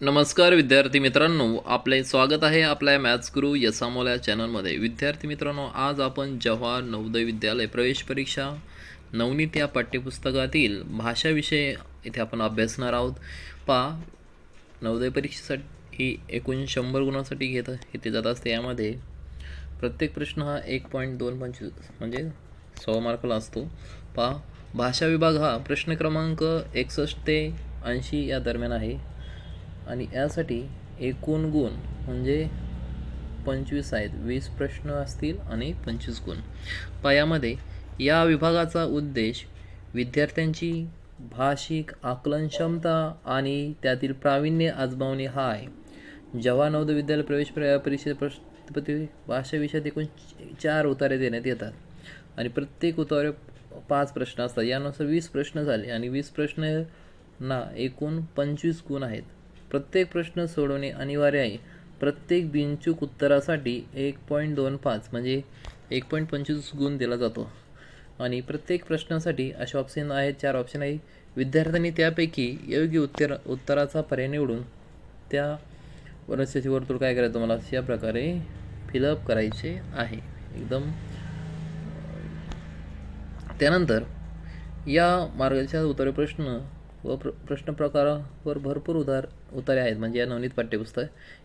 नमस्कार विद्यार्थी मित्रांनो आपले स्वागत आहे आपल्या मॅथ्स गुरु यसामोल या चॅनलमध्ये. विद्यार्थी मित्रांनो आज आपण जवाहर नवोदय विद्यालय प्रवेश परीक्षा नवनीत या पाठ्यपुस्तकातील भाषाविषय इथे आपण अभ्यासणार आहोत. पा नवोदय परीक्षेसाठी ही एकूण शंभर गुणासाठी घेत घेतले जात असते. यामध्ये प्रत्येक प्रश्न हा एक पॉईंट दोन पंचवीस म्हणजे सव्वा मार्काला असतो. पा भाषा विभाग हा प्रश्न क्रमांक एकसष्ट ते ऐंशी या दरम्यान आहे. आणि यासाठी एकूण गुण म्हणजे पंचवीस आहेत. वीस प्रश्न असतील आणि पंचवीस गुण. पायामध्ये या विभागाचा उद्देश विद्यार्थ्यांची भाषिक आकलन क्षमता आणि त्यातील प्रावीण्य आजमावणे हा आहे. जेव्हा नवोदय विद्यालय प्रवेश प्र- परीक्षेत भाषा विषयात एकूण चार उतारे देण्यात येतात आणि प्रत्येक उतारे पाच प्रश्न असतात. यानुसार वीस प्रश्न झाले आणि वीस प्रश्न ना एकूण पंचवीस गुण आहेत. प्रत्येक प्रश्न सोडवणे अनिवार्य आहे. प्रत्येक बिनचूक उत्तरासाठी एक पॉईंट दोन पाच म्हणजे एक पॉईंट पंचवीस गुण दिला जातो. आणि प्रत्येक प्रश्नासाठी असे ऑप्शन आहेत चार ऑप्शन आहे. विद्यार्थ्यांनी त्यापैकी योग्य उत्तर उत्तराचा पर्याय निवडून त्या वनस्पती वर्तुळ काय करायचं तुम्हाला? अशा प्रकारे फिलअप करायचे आहे. एकदम. त्यानंतर या मार्गाच्या उत्तरे प्रश्न व प्र प्रश्नप्रकारावर भरपूर उदार उतारे आहेत. म्हणजे या नवनीत पाठ्यपुस्तक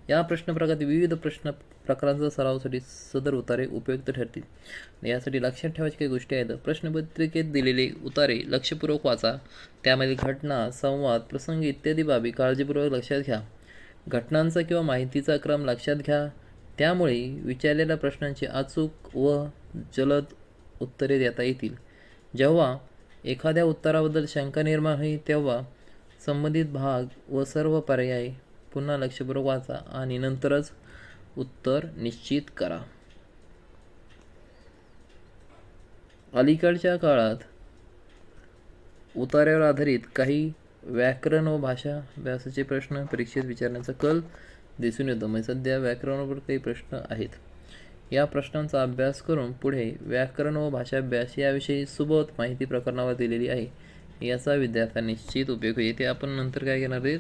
या प्रश्नप्रकारात विविध प्रश्न प्रकारांचा सरावासाठी सदर उतारे उपयुक्त ठरतील. यासाठी लक्षात ठेवायच्या काही गोष्टी आहेत. प्रश्नपत्रिकेत दिलेले उतारे लक्षपूर्वक वाचा. त्यामधील घटना संवाद प्रसंग इत्यादी बाबी काळजीपूर्वक लक्षात घ्या. घटनांचा किंवा माहितीचा क्रम लक्षात घ्या. त्यामुळे विचारलेल्या प्रश्नांची अचूक व जलद उत्तरे देता येतील. जेव्हा एखाद्या उत्तराबद्दल शंका निर्माण होईल तेव्हा संबंधित भाग व सर्व पर्याय पुन्हा लक्षपूर्वक वाचा आणि नंतरच उत्तर निश्चित करा. अलीकडच्या काळात उतार्यावर आधारित काही व्याकरण व भाषा अभ्यासाचे प्रश्न परीक्षेत विचारण्याचा कल दिसून येतो. म्हणजे सध्या व्याकरणावर काही प्रश्न आहेत. या प्रश्नांचा अभ्यास करून पुढे व्याकरण व भाषा अभ्यास याविषयी सुबोध माहिती प्रकरणावर दिलेली आहे. याचा विद्यार्थ्यांना निश्चित उपयोग होईल ते आपण नंतर काय घेणार आहेत?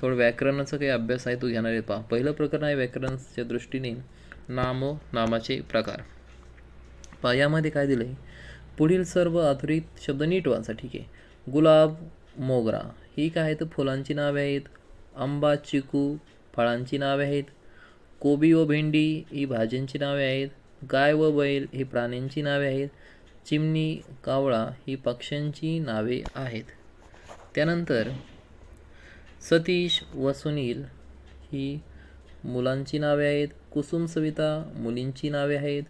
थोडं व्याकरणाचा काही अभ्यास आहे तो घेणार आहे पहा. पहिलं प्रकरण आहे व्याकरणाच्या दृष्टीने नाम व नामाचे प्रकार. पहा यामध्ये काय दिलं आहे पुढील सर्व आधुनिक शब्द नीट वाचा ठीक आहे. गुलाब मोगरा ही काय आहेत? फुलांची नावे आहेत. आंबा चिकू फळांची नावे आहेत. कोबी व भेंडी ही भाज्यांची नावे आहेत गाय व बैल ही प्राण्यांची नावे आहेत चिमणी कावळा ही पक्ष्यांची नावे आहेत. त्यानंतर सतीश व सुनील ही मुलांची नावे आहेत कुसुम सविता मुलींची नावे आहेत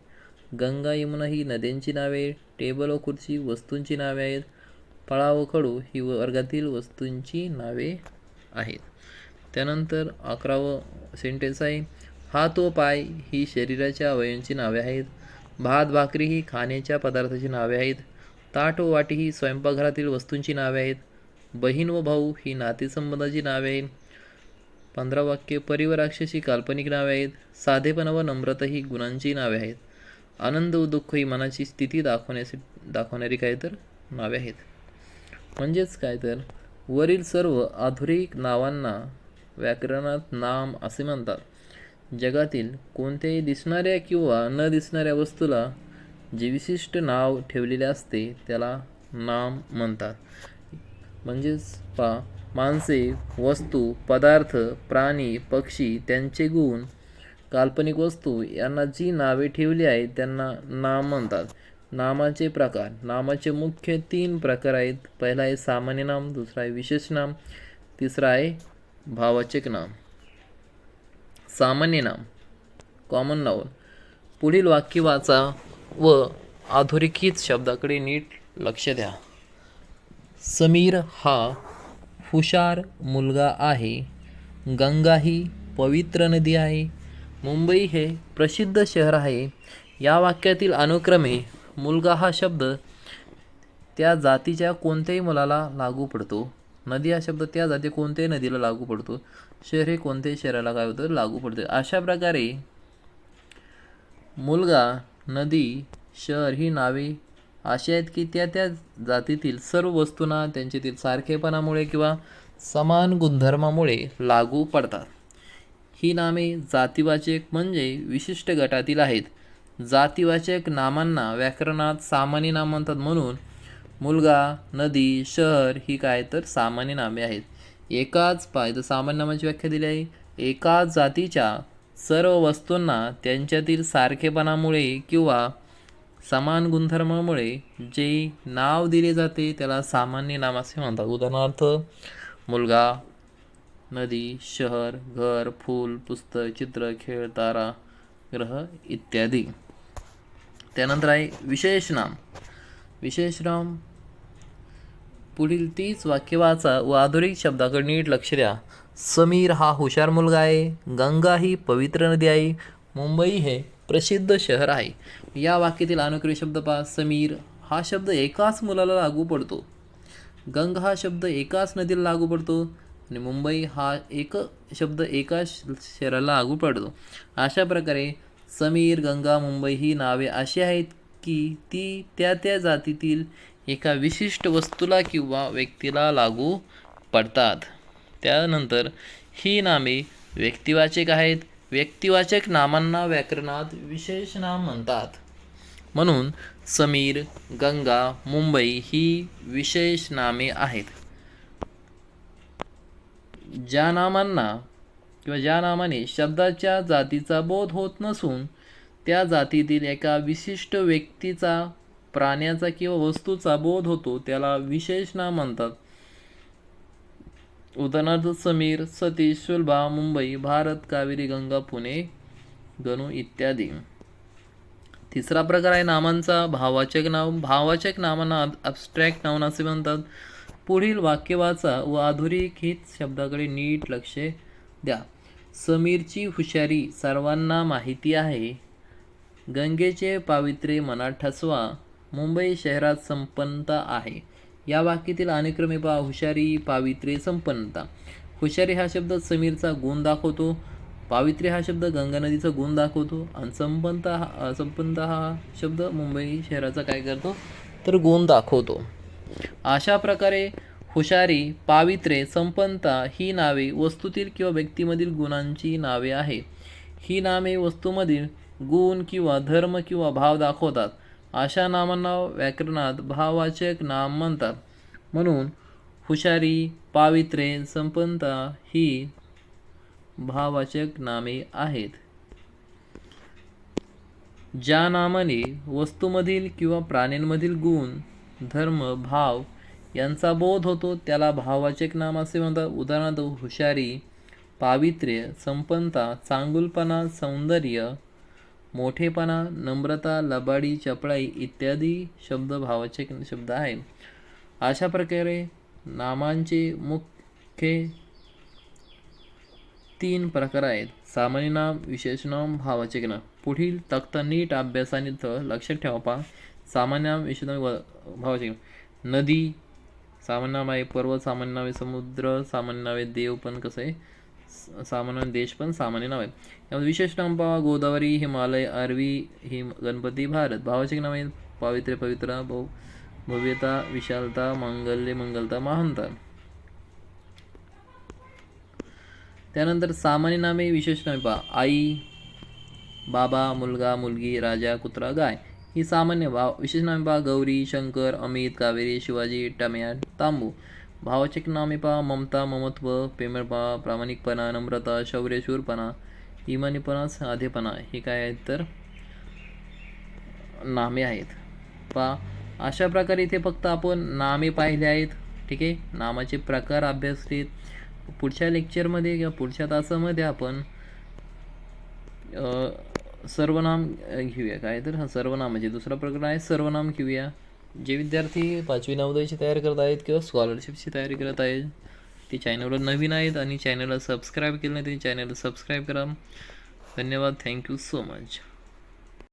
गंगा यमुना ही नद्यांची नावे टेबल व खुर्ची वस्तूंची नावे आहेत फळा व खडू ही वर्गातील वस्तूंची नावे आहेत. त्यानंतर अकरावं सेंटेन्स आहे. हात व पाय ही शरीराच्या अवयवांची नावे आहेत. भात भाकरी ही खाण्याच्या पदार्थाची नावे आहेत. ताट व वाटी ही स्वयंपाकघरातील वस्तूंची नावे आहेत. बहीण व भाऊ ही नातेसंबंधाची नावे आहेत. पंधरा वाक्य परिवराक्षसी काल्पनिक नावे आहेत. साधेपणा व नम्रता ही गुणांची नावे आहेत. आनंद व दुःख ही मनाची स्थिती दाखवण्यासाठी दाखवणारी काय तर नावे आहेत. म्हणजेच काय तर वरील सर्व आधुनिक नावांना व्याकरणात नाम असे म्हणतात. जगातील कोणत्याही दिसणाऱ्या किंवा न दिसणाऱ्या वस्तूला जे विशिष्ट नाव ठेवलेले असते त्याला नाम म्हणतात. म्हणजेच पा माणसे वस्तू पदार्थ प्राणी पक्षी त्यांचे गुण काल्पनिक वस्तू यांना जी नावे ठेवली आहेत त्यांना नाम म्हणतात. नामाचे प्रकार. नामाचे मुख्य तीन प्रकार आहेत. पहिला आहे सामान्य नाम दुसरा आहे विशेष नाम तिसरा आहे भावाचक नाम. सामान्य नाम. कॉमन नाऊन पुढील वाक्य वाचा व अधोरेखित शब्दाकडे नीट लक्ष द्या. समीर हा हुशार मुलगा आहे. गंगा ही पवित्र नदी आहे. मुंबई हे प्रसिद्ध शहर आहे. या वाक्यातील अनुक्रमे मुलगा हा शब्द त्या जातीच्या कोणत्याही मुलाला लागू पडतो. नदी हा शब्द त्या जाती कोणत्याही नदीला लागू पडतो. शहर हे कोणत्याही शहराला काय होतं लागू पडते. अशा प्रकारे मुलगा नदी शहर ही नावे अशी आहेत की त्या त्या जातीतील सर्व वस्तूंना त्यांच्यातील सारखेपणामुळे किंवा समान गुणधर्मामुळे लागू पडतात. ही नामे जातीवाचक म्हणजे विशिष्ट गटातील आहेत. जातीवाचक नामांना व्याकरणात सामान्य नाम म्हणतात म्हणून मुलगा नदी शहर ही काय तर सामान्य नामे आहेत. एकाच पाय सामान्य नामाची व्याख्या दिली आहे. एकाच जातीच्या सर्व वस्तूंना त्यांच्यातील सारखेपणामुळे किंवा समान गुणधर्मामुळे जे नाव दिले जाते त्याला सामान्य नाम असे म्हणतात. उदाहरणार्थ मुलगा नदी शहर घर फूल पुस्तक चित्र खेळ तारा ग्रह इत्यादी. त्यानंतर आहे विशेष नाम. विशेष नाम पुढील तीच वाक्य वाचा व आधुनिक शब्दाकडे नीट लक्ष द्या. समीर हा हुशार मुलगा आहे. गंगा ही पवित्र नदी आहे. मुंबई हे प्रसिद्ध शहर आहे. या वाक्यातील अनुक्रम शब्द पहा. समीर हा शब्द एकाच मुलाला लागू पडतो. गंगा हा शब्द एकाच नदीला लागू पडतो आणि मुंबई हा एक शब्द एकाच शहराला लागू पडतो. अशा प्रकारे समीर गंगा मुंबई ही नावे अशी आहेत की ती त्या त्या जातीतील एका विशिष्ट वस्तूला किंवा व्यक्तीला लागू पडतात. त्यानंतर ही नामे व्यक्तिवाचक आहेत. व्यक्तिवाचक नामांना व्याकरणात विशेष नाम म्हणतात. म्हणून समीर गंगा मुंबई ही विशेष नामे आहेत. ज्या नामांना किंवा ज्या नामाने शब्दाच्या जातीचा बोध होत नसून त्या जातीतील एका विशिष्ट व्यक्तीचा प्राण्याचा किंवा वस्तूचा बोध होतो त्याला विशेष नाम म्हणतात. उदाहरणार्थ समीर सतीश सुलभा मुंबई भारत कावेरी गंगा पुणे गणू इत्यादी. तिसरा प्रकार आहे नामांचा. भावाचक नाव भावाचक नामांना अबस्ट्रॅक्ट नाव असे म्हणतात. पुढील वाक्य वाचा व हित शब्दाकडे नीट लक्ष द्या. समीरची हुशारी सर्वांना माहिती आहे. गंगेचे पावित्र्य मनात ठसवा. मुंबई शहरात संपन्नता आहे. या वाक्यातील अनुक्रमे पहा हुशारी पावित्र्य संपन्नता. हुशारी हा शब्द समीरचा गुण दाखवतो पावित्र्य हा शब्द गंगा नदीचा गुण दाखवतो आणि संपन्नता हा संपन्नता हा शब्द मुंबई शहराचा काय करतो? तर गुण दाखवतो. अशा प्रकारे हुशारी पावित्र्य संपन्नता ही नावे वस्तूतील किंवा व्यक्तीमधील गुणांची नावे आहे ही नामे वस्तूमधील गुण किंवा धर्म किंवा भाव दाखवतात. अशा नामांना व्याकरणात भाववाचक नाम म्हणतात. म्हणून हुशारी पावित्र्य संपन्नता ही भाववाचक नामे आहेत. ज्या नामाने वस्तूमधील किंवा प्राण्यांमधील गुण धर्म भाव यांचा बोध होतो त्याला भाववाचक नाम असे म्हणतात. उदाहरणार्थ हुशारी पावित्र्य संपन्नता चांगुलपणा सौंदर्य मोठेपणा नम्रता लबाडी चपळाई इत्यादी शब्द भावाचे शब्द आहेत. अशा प्रकारे नामांचे मुख्य तीन प्रकार आहेत. सामान्य नाम विशेष नाम भावाचे नाम. पुढील तक्ता नीट अभ्यासाने लक्षात ठेवा पहा. सामान्य नाम विशेष नाम भावाचे नाम. नदी सामान्य नाम आहे पर्वत सामान्य नाव आहे समुद्र सामान्य नाव आहे देव पण कसं आहे? सामान्य देश पण सामान्य नाव आहेत. त्यामध्ये विशेष नाम पहा गोदावरी हिमालय अरवी हिम गणपती भारत. भावाचे नाव आहेत पावित्र्य पवित्रा भव भव्यता विशालता मांगल्य मंगलता महानता. त्यानंतर सामान्य नामे विशेष नामे पहा. आई बाबा मुलगा मुलगी राजा कुत्रा गाय. ही सामान्य भाव. विशेष नामे पहा. गौरी शंकर अमित कावेरी शिवाजी टम्या तांबू. भावाचे नामे पहा ममता ममत्व प्रेमळपणा प्रामाणिकपणा नम्रता शौर्य शूरपणा इमानीपणा साधेपणा हे काय आहेत तर? नामे आहेत. पहा अशा प्रकारे इथे फक्त आपण नामे पाहिले आहेत. ठीक आहे? नामाचे प्रकार अभ्यासले. पुढच्या लेक्चरमध्ये किंवा पुढच्या तासामध्ये आपण सर्वनाम घेऊया. काय तर? हा सर्वनाम. म्हणजे दुसरा प्रकार आहे सर्वनाम घेऊया. जे विद्यार्थी पाचवी नवोदयची तयारी करत आहेत किंवा स्कॉलरशिपची तयारी करत आहेत ते चॅनलवर नवीन आहेत आणि चॅनलला सबस्क्राईब केलं नाही ते चॅनलला सबस्क्राईब करा. धन्यवाद. Thank you so much